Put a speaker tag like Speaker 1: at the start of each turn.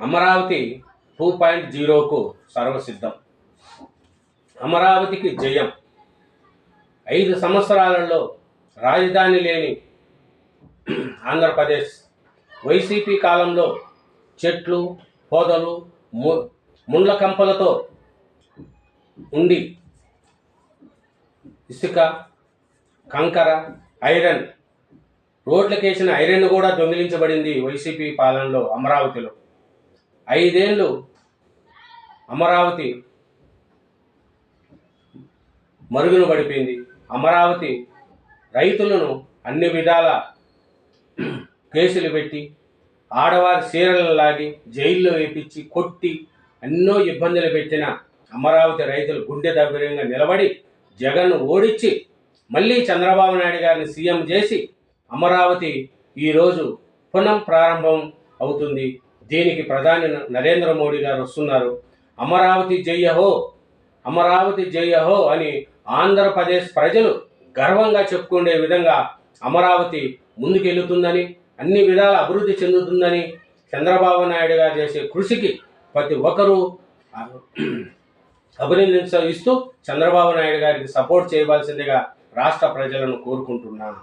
Speaker 1: Amaravati two point జీరోకు సర్వసిద్ధం. అమరావతికి జయం. ఐదు సంవత్సరాలలో రాజధాని లేని ఆంధ్రప్రదేశ్. వైసీపీ కాలంలో చెట్లు పొదలు ము- ముండ్ల కంపలతో ఉండి ఇసుక కంకర ఐరన్ రోడ్లకేసిన ఐరన్ కూడా దొంగిలించబడింది వైసీపీ పాలనలో అమరావతిలో. ఐదేళ్ళు అమరావతి మరుగున పడిపోయింది. అమరావతి రైతులను అన్ని విధాల కేసులు పెట్టి ఆడవారి చీరలను లాగి జైల్లో వేపించి కొట్టి ఎన్నో ఇబ్బందులు పెట్టిన అమరావతి రైతులు గుండె దగ్గరంగా నిలబడి జగన్ను ఓడించి మళ్ళీ చంద్రబాబు నాయుడు గారిని సీఎం చేసి అమరావతి ఈరోజు పునః ప్రారంభం అవుతుంది. దీనికి ప్రధాని నరేంద్ర మోడీ గారు వస్తున్నారు. అమరావతి జయ్యహో అమరావతి జయ్యహో అని ఆంధ్రప్రదేశ్ ప్రజలు గర్వంగా చెప్పుకునే విధంగా అమరావతి ముందుకెళ్తుందని అన్ని విధాల అభివృద్ధి చెందుతుందని చంద్రబాబు నాయుడు గారు చేసే కృషికి ప్రతి ఒక్కరూ అభినందించ ఇస్తూ చంద్రబాబు నాయుడు గారికి సపోర్ట్ చేయవలసిందిగా రాష్ట్ర ప్రజలను కోరుకుంటున్నాను